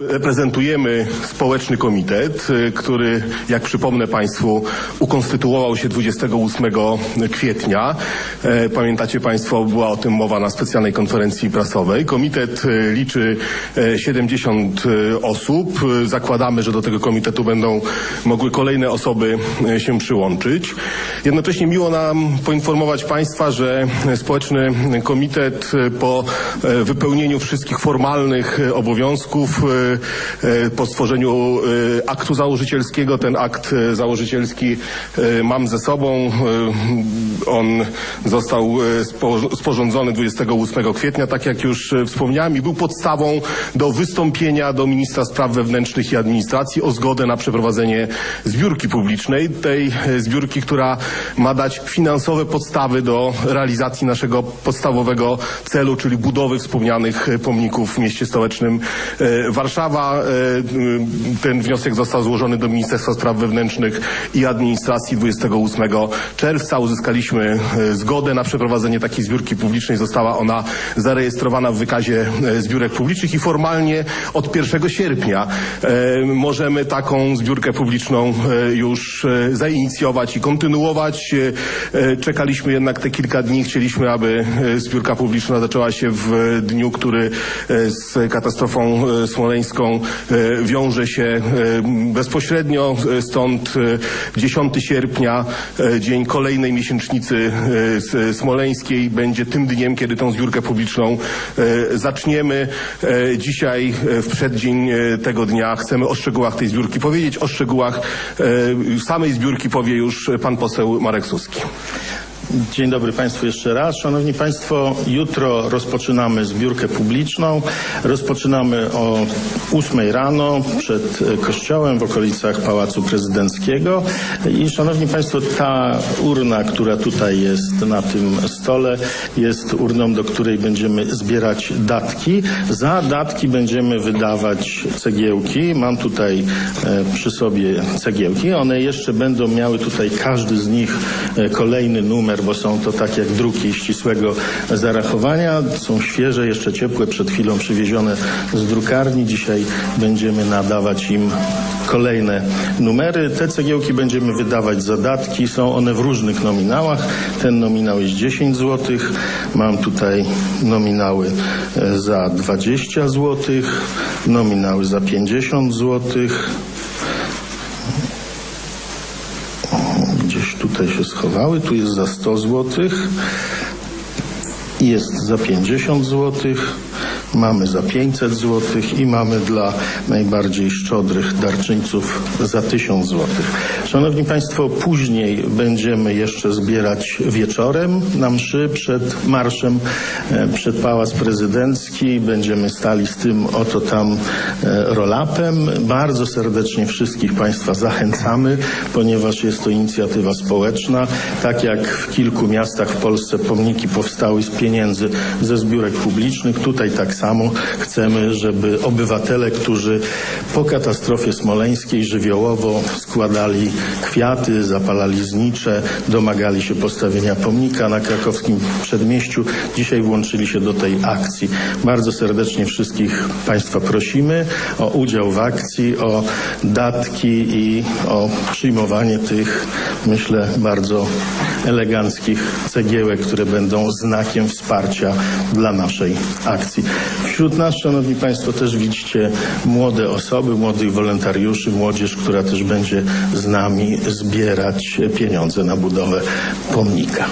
Reprezentujemy społeczny komitet, y, który, jak przypomnę Państwu, ukonstytuował się 28 kwietnia. E, Pamiętacie Państwo, była o tym mowa na specjalnej konferencji prasowej. Komitet y, liczy e, 70 osób. Y, Zakładamy, że do tego komitetu będą mogły kolejne osoby e, się przyłączyć. Jednocześnie miło nam poinformować Państwa, że społeczny komitet e, po e, wypełnieniu wszystkich formalnych e, obowiązków e, e, po stworzeniu e, aktu założycielskiego. Ten akt e, założycielski e, mam ze sobą. E, On został e, spo- sporządzony 28 kwietnia, tak jak już e, wspomniałem, i był podstawą do wystąpienia do ministra spraw wewnętrznych i administracji o zgodę na przeprowadzenie zbiórki publicznej. Tej e, zbiórki, która ma dać finansowe podstawy do realizacji naszego podstawowego celu, czyli budowy wspomnianych e, pomników w mieście stołecznym e, Warszawa. E, Ten wniosek został złożony do Ministerstwa Spraw Wewnętrznych i Administracji 28 czerwca. Uzyskaliśmy e, zgodę na przeprowadzenie takiej zbiórki publicznej. Została ona zarejestrowana w wykazie e, zbiórek publicznych i formalnie od 1 sierpnia e, możemy taką zbiórkę publiczną e, już e, zainicjować i kontynuować. E, e, Czekaliśmy jednak te kilka dni. Chcieliśmy, aby e, zbiórka publiczna zaczęła się w e, dniu, który e, z katastrofą e, smoleńską e, wiąże się e, bezpośrednio. E, Stąd e, 10 sierpnia, dzień kolejnej miesięcznicy smoleńskiej, będzie tym dniem, kiedy tą zbiórkę publiczną zaczniemy. Dzisiaj, w przeddzień tego dnia, chcemy o szczegółach tej zbiórki powiedzieć. O szczegółach samej zbiórki powie już pan poseł Marek Suski. Dzień dobry Państwu jeszcze raz. Szanowni Państwo, jutro rozpoczynamy zbiórkę publiczną. Rozpoczynamy o 8 rano przed kościołem w okolicach Pałacu Prezydenckiego. I Szanowni Państwo, ta urna, która tutaj jest na tym stole, jest urną, do której będziemy zbierać datki. Za datki będziemy wydawać cegiełki. Mam tutaj e, przy sobie cegiełki. One jeszcze będą miały tutaj każdy z nich e, kolejny numer, bo są to tak jak druki ścisłego zarachowania. Są świeże, jeszcze ciepłe, przed chwilą przywiezione z drukarni. Dzisiaj będziemy nadawać im kolejne numery. Te cegiełki będziemy wydawać za datki. Są one w różnych nominałach. Ten nominał jest 10 zł. Mam tutaj nominały e, za 20 zł, nominały za 50 złotych. Tutaj się schowały. Tu jest za 100 złotych. Jest za 50 złotych. Mamy za 500 złotych i mamy dla najbardziej szczodrych darczyńców za 1000 złotych. Szanowni Państwo, później będziemy jeszcze zbierać wieczorem na mszy przed marszem e, przed Pałac Prezydencki. Będziemy stali z tym oto tam e, rolapem. Bardzo serdecznie wszystkich Państwa zachęcamy, ponieważ jest to inicjatywa społeczna. Tak jak w kilku miastach w Polsce pomniki powstały z pieniędzy ze zbiórek publicznych, tutaj tak samo chcemy, żeby obywatele, którzy po katastrofie smoleńskiej żywiołowo składali kwiaty, zapalali znicze, domagali się postawienia pomnika na krakowskim przedmieściu, dzisiaj włączyli się do tej akcji. Bardzo serdecznie wszystkich Państwa prosimy o udział w akcji, o datki i o przyjmowanie tych, myślę, bardzo eleganckich cegiełek, które będą znakiem wsparcia dla naszej akcji. Wśród nas, Szanowni Państwo, też widzicie młode osoby, młodych wolontariuszy, młodzież, która też będzie z nami zbierać pieniądze na budowę pomnika.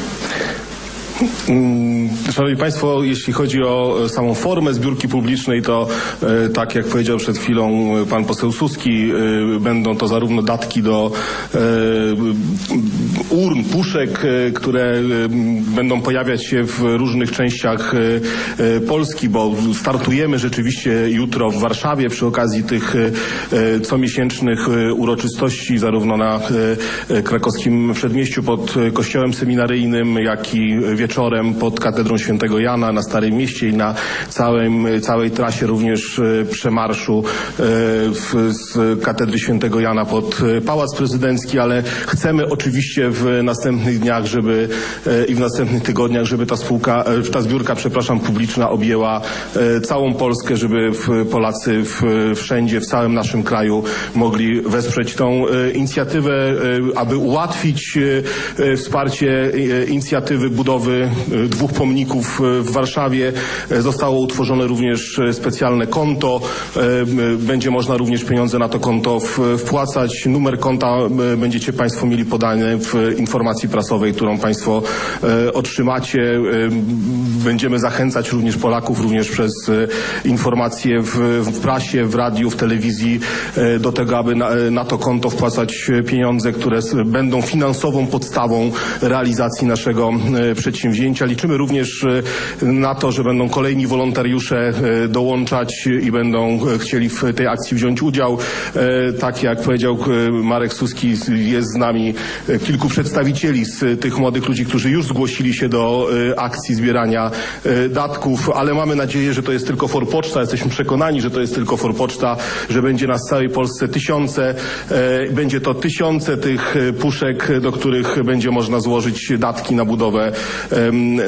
Mm, Szanowni Państwo, jeśli chodzi o e, samą formę zbiórki publicznej, to e, tak jak powiedział przed chwilą e, pan poseł Suski, będą to zarówno datki do urn, puszek, e, które e, będą pojawiać się w różnych częściach e, Polski, bo startujemy rzeczywiście jutro w Warszawie przy okazji tych comiesięcznych uroczystości, zarówno na krakowskim przedmieściu pod kościołem seminaryjnym, jak i wieczorem pod katedrą świętego Jana na Starym Mieście i na całym, całej trasie również przemarszu z katedry świętego Jana pod Pałac Prezydencki, ale chcemy oczywiście w następnych dniach, żeby e, i w następnych tygodniach, żeby ta spółka, e, ta zbiórka, przepraszam, publiczna objęła e, całą Polskę, żeby Polacy wszędzie, w całym naszym kraju mogli wesprzeć tą inicjatywę, aby ułatwić wsparcie inicjatywy budowy dwóch pomników w Warszawie. Zostało utworzone również specjalne konto. Będzie można również pieniądze na to konto wpłacać. Numer konta będziecie Państwo mieli podany w informacji prasowej, którą Państwo e, otrzymacie. E, Będziemy zachęcać również Polaków, również przez e, informacje w, prasie, w radiu, w telewizji e, do tego, aby na, to konto wpłacać e, pieniądze, które będą finansową podstawą realizacji naszego e, przedsięwzięcia. Liczymy również e, na to, że będą kolejni wolontariusze e, dołączać i będą e, chcieli w tej akcji wziąć udział. E, Tak jak powiedział e, Marek Suski, jest z nami e, kilku przedstawicieli z tych młodych ludzi, którzy już zgłosili się do e, akcji zbierania e, datków, ale mamy nadzieję, że to jest tylko forpoczta. Jesteśmy przekonani, że to jest tylko forpoczta, że będzie nas w całej Polsce tysiące, będzie to tysiące tych puszek, do których będzie można złożyć datki na budowę,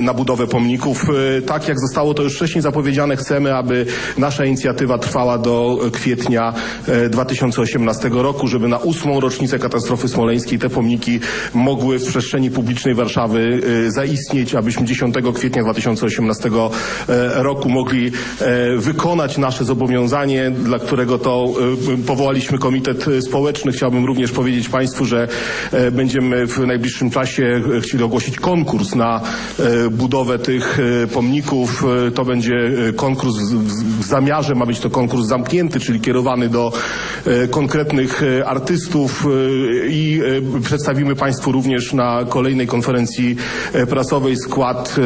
na budowę pomników. Tak jak zostało to już wcześniej zapowiedziane, chcemy, aby nasza inicjatywa trwała do kwietnia e, 2018 roku, żeby na ósmą rocznicę katastrofy smoleńskiej te pomniki mogły w przestrzeni publicznej Warszawy e, zaistnieć, abyśmy 10 kwietnia 2018 e, roku mogli e, wykonać nasze zobowiązanie, dla którego to e, powołaliśmy Komitet Społeczny. Chciałbym również powiedzieć Państwu, że e, będziemy w najbliższym czasie chcieli ogłosić konkurs na budowę tych pomników. To będzie konkurs w- zamiarze, ma być to konkurs zamknięty, czyli kierowany do konkretnych artystów i przedstawimy Państwu również na kolejnej konferencji e, prasowej skład e,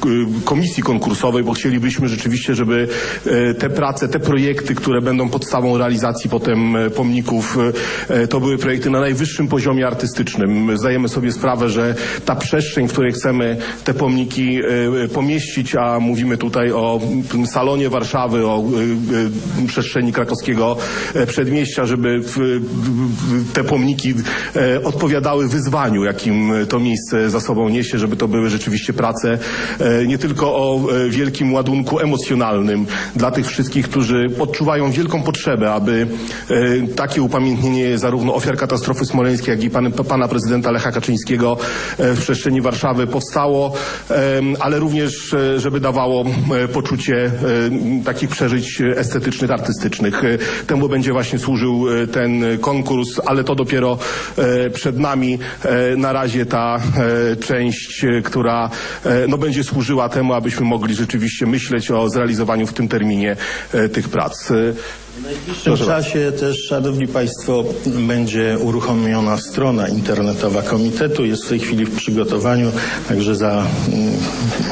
k- komisji konkursowej, bo chcielibyśmy rzeczywiście, żeby e, te prace, te projekty, które będą podstawą realizacji potem e, pomników, e, to były projekty na najwyższym poziomie artystycznym. Zdajemy sobie sprawę, że ta przestrzeń, w której chcemy te pomniki e, pomieścić, a mówimy tutaj o salonie Warszawy, o e, e, przestrzeni krakowskiego e, przedmieścia, żeby te pomniki e, odpowiadały wyzwaniu, jakim to miejsce za sobą niesie, żeby to były rzeczywiście prace e, nie tylko o e, wielkim ładunku emocjonalnym dla tych wszystkich, którzy odczuwają wielką potrzebę, aby e, takie upamiętnienie zarówno ofiar katastrofy smoleńskiej, jak i pan, pana prezydenta Lecha Kaczyńskiego w przestrzeni Warszawy powstało, ale również, żeby dawało poczucie takich przeżyć estetycznych, artystycznych. Temu będzie właśnie służył ten konkurs, ale to dopiero przed nami. E, Na razie ta e, część, e, która no, będzie służyła temu, abyśmy mogli rzeczywiście myśleć o zrealizowaniu w tym terminie tych prac. W najbliższym czasie też, Szanowni Państwo, będzie uruchomiona strona internetowa komitetu. Jest w tej chwili w przygotowaniu, także za mm,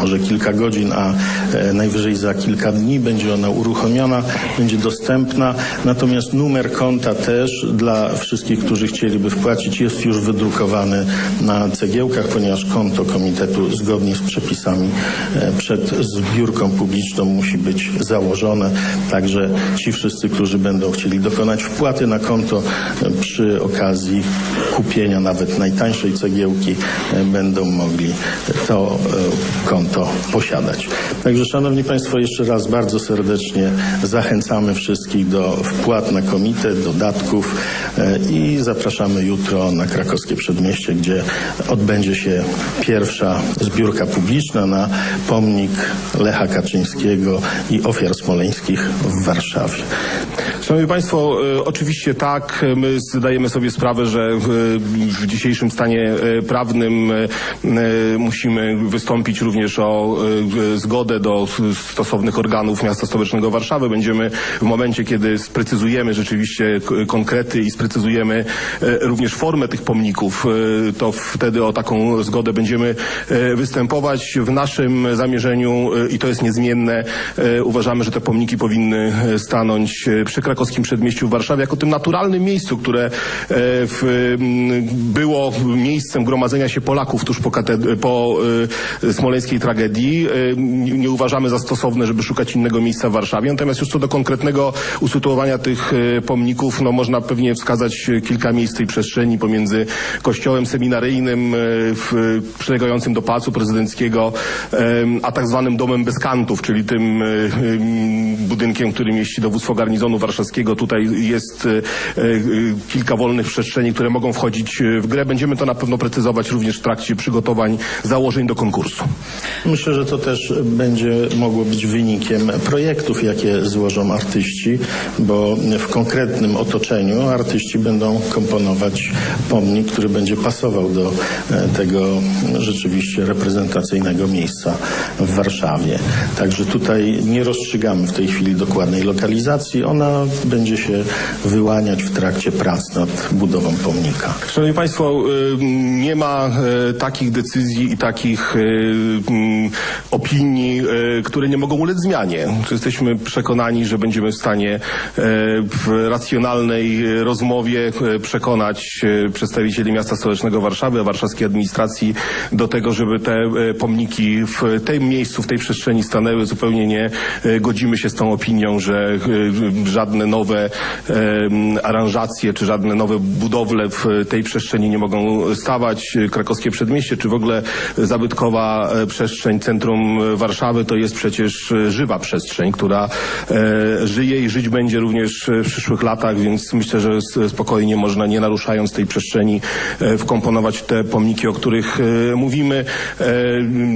może kilka godzin, a e, najwyżej za kilka dni będzie ona uruchomiona, będzie dostępna. Natomiast numer konta też dla wszystkich, którzy chcieliby wpłacić, jest już wydrukowany na cegiełkach, ponieważ konto komitetu zgodnie z przepisami e, przed zbiórką publiczną musi być założone. Także ci wszyscy, którzy będą chcieli dokonać wpłaty na konto e, przy okazji kupienia nawet najtańszej cegiełki e, będą mogli to e, konto posiadać. Także Szanowni Państwo, jeszcze raz bardzo serdecznie zachęcamy wszystkich do wpłat na komitet, dodatków i zapraszamy jutro na krakowskie przedmieście, gdzie odbędzie się pierwsza zbiórka publiczna na pomnik Lecha Kaczyńskiego i ofiar smoleńskich w Warszawie. Szanowni Państwo, e, oczywiście tak, my zdajemy sobie sprawę, że e, w dzisiejszym stanie e, prawnym musimy wystąpić również o zgodę do stosownych organów miasta stołecznego Warszawy. Będziemy w momencie, kiedy sprecyzujemy rzeczywiście konkrety i sprecyzujemy również formę tych pomników, to wtedy o taką zgodę będziemy występować. W naszym zamierzeniu, i to jest niezmienne, uważamy, że te pomniki powinny stanąć przy krakowskiej krakowskim przedmieściu w Warszawie, jako tym naturalnym miejscu, które e, w, m, było miejscem gromadzenia się Polaków tuż po, po e, smoleńskiej tragedii. E, Nie uważamy za stosowne, żeby szukać innego miejsca w Warszawie. Natomiast już co do konkretnego usytuowania tych pomników, no można pewnie wskazać kilka miejsc tej przestrzeni pomiędzy kościołem seminaryjnym w, przylegającym do Pałacu Prezydenckiego, a tak zwanym Domem Bezkantów, czyli tym em, budynkiem, który mieści dowództwo garnizonu warszawskiego. Tutaj jest e, e, kilka wolnych przestrzeni, które mogą wchodzić e, w grę. Będziemy to na pewno precyzować również w trakcie przygotowań założeń do konkursu. Myślę, że to też będzie mogło być wynikiem projektów, jakie złożą artyści, bo w konkretnym otoczeniu artyści będą komponować pomnik, który będzie pasował do tego rzeczywiście reprezentacyjnego miejsca w Warszawie. Także tutaj nie rozstrzygamy w tej chwili dokładnej lokalizacji. Ona będzie się wyłaniać w trakcie prac nad budową pomnika. Szanowni Państwo, y, nie ma y, takich decyzji i takich y, mm, opinii, które nie mogą ulec zmianie. Jesteśmy przekonani, że będziemy w stanie w racjonalnej rozmowie przekonać przedstawicieli miasta stołecznego Warszawy, warszawskiej administracji do tego, żeby te pomniki w tym miejscu, w tej przestrzeni stanęły. Zupełnie nie godzimy się z tą opinią, że y, żadne nowe aranżacje czy żadne nowe budowle w tej przestrzeni nie mogą stawać. Krakowskie Przedmieście czy w ogóle zabytkowa e, przestrzeń centrum Warszawy to jest przecież e, żywa przestrzeń, która e, żyje i żyć będzie również w przyszłych latach, więc myślę, że spokojnie można nie naruszając tej przestrzeni wkomponować te pomniki, o których mówimy.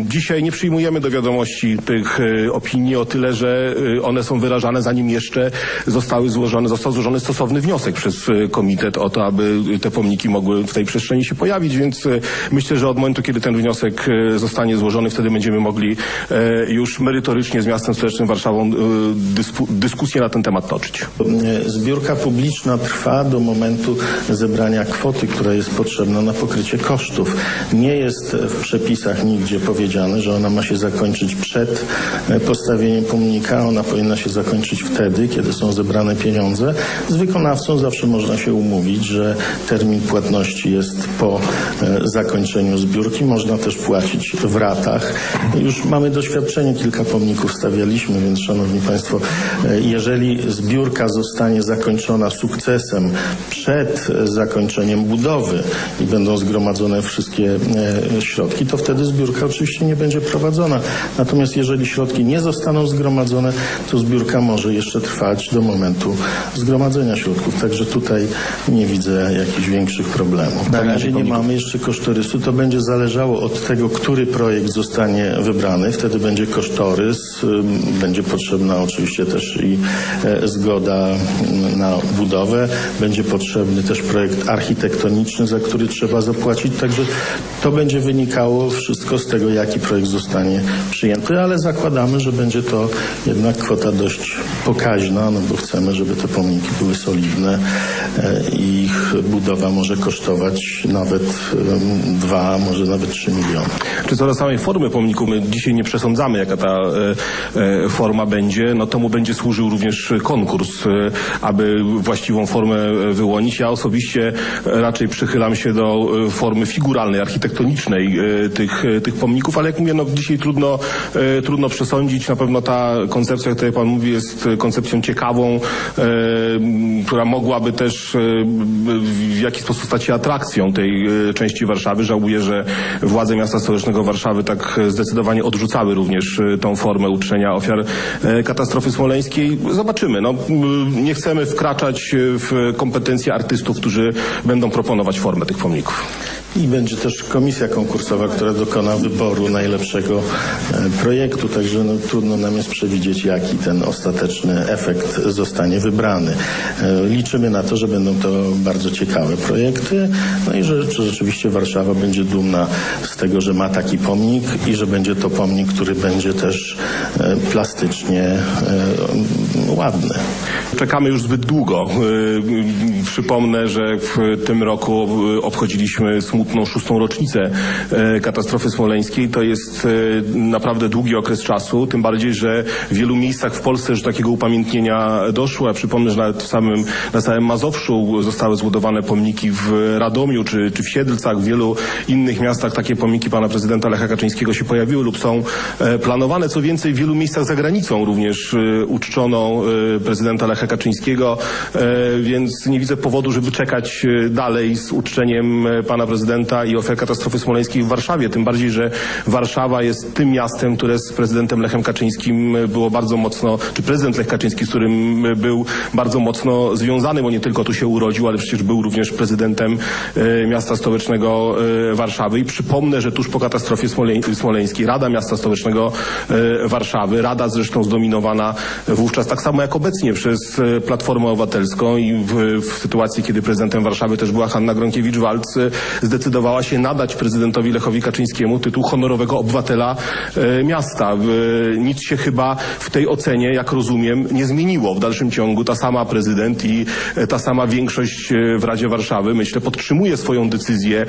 Dzisiaj nie przyjmujemy do wiadomości tych opinii o tyle, że one są wyrażane zanim jeszcze zostały złożone, został złożony stosowny wniosek przez e, komitet o to, aby te pomniki mogły w tej przestrzeni się pojawić, więc e, myślę, że od momentu, kiedy ten wniosek e, zostanie złożony, wtedy będziemy mogli już merytorycznie z miastem stołecznym Warszawą dyskusję na ten temat toczyć. Zbiórka publiczna trwa do momentu zebrania kwoty, która jest potrzebna na pokrycie kosztów. Nie jest w przepisach nigdzie powiedziane, że ona ma się zakończyć przed postawieniem pomnika. Ona powinna się zakończyć wtedy, kiedy są zebrane pieniądze. Z wykonawcą zawsze można się umówić, że termin płatności jest po e, zakończeniu zbiórki. Można też płacić w ratach. Już mamy doświadczenie, kilka pomników stawialiśmy, więc szanowni państwo, e, jeżeli zbiórka zostanie zakończona sukcesem przed zakończeniem budowy i będą zgromadzone wszystkie e, środki, to wtedy zbiórka oczywiście nie będzie prowadzona. Natomiast jeżeli środki nie zostaną zgromadzone, to zbiórka może jeszcze trwać do momentu zgromadzenia środków. Także tutaj nie widzę jakichś większych problemów. Na razie nie mamy jeszcze kosztorysu. To będzie zależało od tego, który projekt zostanie wybrany. Wtedy będzie kosztorys. Będzie potrzebna oczywiście też i e, zgoda mm, na budowę. Będzie potrzebny też projekt architektoniczny, za który trzeba zapłacić. Także to będzie wynikało wszystko z tego, jaki projekt zostanie przyjęty, ale zakładamy, że będzie to jednak kwota dość pokaźna, no bo chcemy, żeby te pomniki były solidne e, i ich budowa może kosztować nawet em, dwa, może nawet trzy miliony. Czy co do samej formy pomniku, my dzisiaj nie przesądzamy, jaka ta e, e, forma będzie. No temu będzie służył również konkurs, e, aby właściwą formę e, wyłonić. Ja osobiście e, raczej przychylam się do e, formy figuralnej, architektonicznej e, tych, e, tych pomników, ale jak mówię, no dzisiaj trudno, e, trudno przesądzić. Na pewno ta koncepcja, o której Pan mówi, jest e, koncepcją ciekawą, e, która mogłaby też e, w jakiś sposób stać się atrakcją tej e, części Warszawy. Żałuję, że władze miasta stołecznego Warszawy tak e, zdecydowanie odrzucały również e, tą formę uczczenia ofiar e, katastrofy smoleńskiej. Zobaczymy. No, nie chcemy wkraczać e, w kompetencje artystów, którzy będą proponować formę tych pomników. I będzie też komisja konkursowa, która dokona wyboru najlepszego e, projektu, także no, trudno nam jest przewidzieć, jaki ten ostateczny efekt zostanie wybrany. E, Liczymy na to, że będą to bardzo ciekawe projekty, no i że, rzeczywiście Warszawa będzie dumna z tego, że ma taki pomnik i że będzie to pomnik, który będzie też e, plastycznie ładny. Czekamy już zbyt długo. Przypomnę, że w tym roku obchodziliśmy smutny upną szóstą rocznicę e, katastrofy smoleńskiej. To jest e, naprawdę długi okres czasu, tym bardziej, że w wielu miejscach w Polsce już takiego upamiętnienia doszło. Ja przypomnę, że nawet w samym, na całym Mazowszu zostały zbudowane pomniki w Radomiu czy, czy w Siedlcach, w wielu innych miastach takie pomniki pana prezydenta Lecha Kaczyńskiego się pojawiły lub są e, planowane. Co więcej, w wielu miejscach za granicą również uczczono prezydenta Lecha Kaczyńskiego, więc nie widzę powodu, żeby czekać dalej z uczczeniem pana prezydenta i ofiar katastrofy smoleńskiej w Warszawie. Tym bardziej, że Warszawa jest tym miastem, które z prezydentem Lechem Kaczyńskim było bardzo mocno, czy prezydent Lech Kaczyński, z którym był bardzo mocno związany, bo nie tylko tu się urodził, ale przecież był również prezydentem e, miasta stołecznego e, Warszawy. I przypomnę, że tuż po katastrofie smoleń- smoleńskiej Rada Miasta Stołecznego e, Warszawy, Rada zresztą zdominowana wówczas tak samo jak obecnie przez Platformę Obywatelską i w, w sytuacji, kiedy prezydentem Warszawy też była Hanna Gronkiewicz-Waltz, e, zdecydowała się nadać prezydentowi Lechowi Kaczyńskiemu tytuł honorowego obywatela e, miasta. E, Nic się chyba w tej ocenie, jak rozumiem, nie zmieniło. W dalszym ciągu ta sama prezydent i e, ta sama większość w Radzie Warszawy, myślę, podtrzymuje swoją decyzję,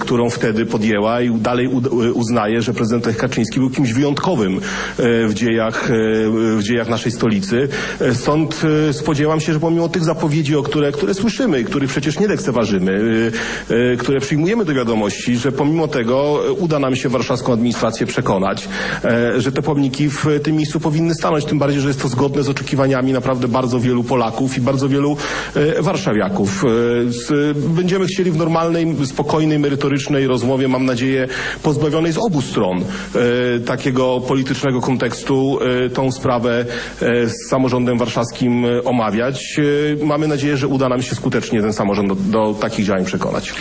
którą wtedy podjęła i dalej uznaje, że prezydent Lech Kaczyński był kimś wyjątkowym w dziejach, w dziejach naszej stolicy. Stąd spodziewam się, że pomimo tych zapowiedzi, o które, które słyszymy i których przecież nie lekceważymy, które przyjmujemy do wiadomości, że pomimo tego e, uda nam się warszawską administrację przekonać, e, że te pomniki w tym miejscu powinny stanąć, tym bardziej, że jest to zgodne z oczekiwaniami naprawdę bardzo wielu Polaków i bardzo wielu e, warszawiaków. E, Będziemy chcieli w normalnej, spokojnej, merytorycznej rozmowie, mam nadzieję, pozbawionej z obu stron e, takiego politycznego kontekstu, e, tą sprawę e, z samorządem warszawskim e, omawiać. E, Mamy nadzieję, że uda nam się skutecznie ten samorząd do, do takich działań przekonać.